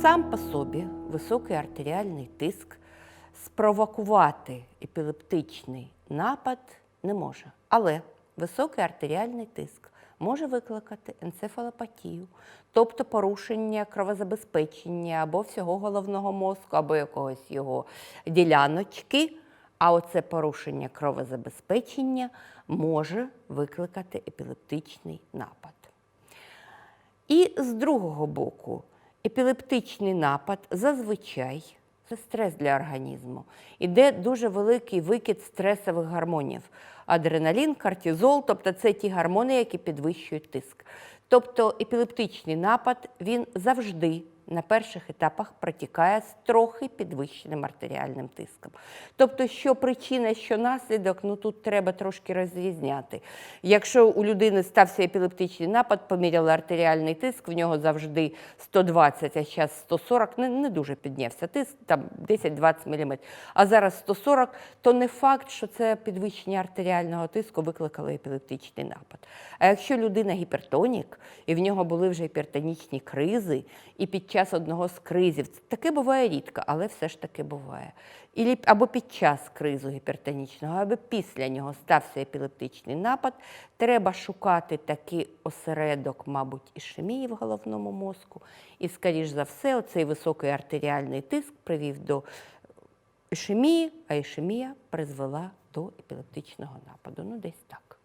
Сам по собі високий артеріальний тиск спровокувати епілептичний напад не може. Але високий артеріальний тиск може викликати енцефалопатію, тобто порушення кровозабезпечення або всього головного мозку, або якогось його діляночки. А оце порушення кровозабезпечення може викликати епілептичний напад. І з другого боку, епілептичний напад зазвичай це стрес для організму. Іде дуже великий викид стресових гормонів. Адреналін, кортизол, тобто це ті гормони, які підвищують тиск. Тобто епілептичний напад він завжди на перших етапах протікає з трохи підвищеним артеріальним тиском. Тобто, що причина, що наслідок, ну тут треба трошки розрізняти. Якщо у людини стався епілептичний напад, поміряли артеріальний тиск, в нього завжди 120, а зараз 140, не, не дуже піднявся тиск, там 10-20 мм, а зараз 140, то не факт, що це підвищення артеріального тиску викликало епілептичний напад. А якщо людина гіпертонік, і в нього були вже гіпертонічні кризи, і під час одного з кризів, таке буває рідко, але все ж таки буває. Ілі- Або під час кризу гіпертонічного, або після нього стався епілептичний напад, треба шукати такий осередок, мабуть, ішемії в головному мозку. І, скоріш за все, оцей високий артеріальний тиск привів до ішемії, а ішемія призвела до епілептичного нападу. Ну, десь так.